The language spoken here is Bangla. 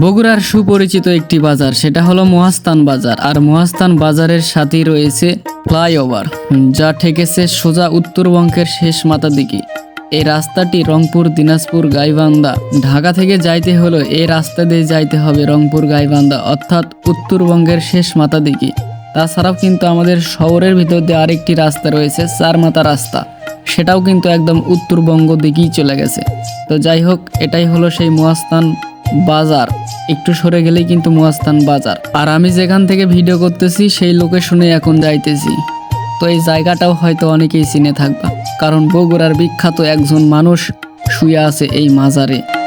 বগুড়ার সুপরিচিত একটি বাজার, সেটা হলো মহাস্থান বাজার। আর মহাস্থান বাজারের সাথেই রয়েছে ফ্লাইওভার, যা ঠেকেছে সোজা উত্তরবঙ্গের শেষ মাথার দিকে এই রাস্তাটি রংপুর, দিনাজপুর, গাইবান্ধা, ঢাকা থেকে যাইতে হলো এই রাস্তা দিয়ে যাইতে হবে রংপুর, গাইবান্ধা, অর্থাৎ উত্তরবঙ্গের শেষ মাথা দিকে তাছাড়াও কিন্তু আমাদের শহরের ভিতর দিয়ে আরেকটি রাস্তা রয়েছে চার মাথা রাস্তা। সেটাও কিন্তু একদম উত্তরবঙ্গ দিকেই চলে গেছে। তো যাই হোক, এটাই হলো সেই মহাস্থান বাজার। একটু সরে গেলেই কিন্তু মহাস্থান বাজার। আর আমি যেখান থেকে ভিডিও করতেছি, সেই লোকেশনে এখন যাইতেছি। তো এই জায়গাটাও হয়তো অনেকেই চিনে থাকবা। কারণ বগুড়ার বিখ্যাত একজন মানুষ শুয়ে আছে এই মাজারে।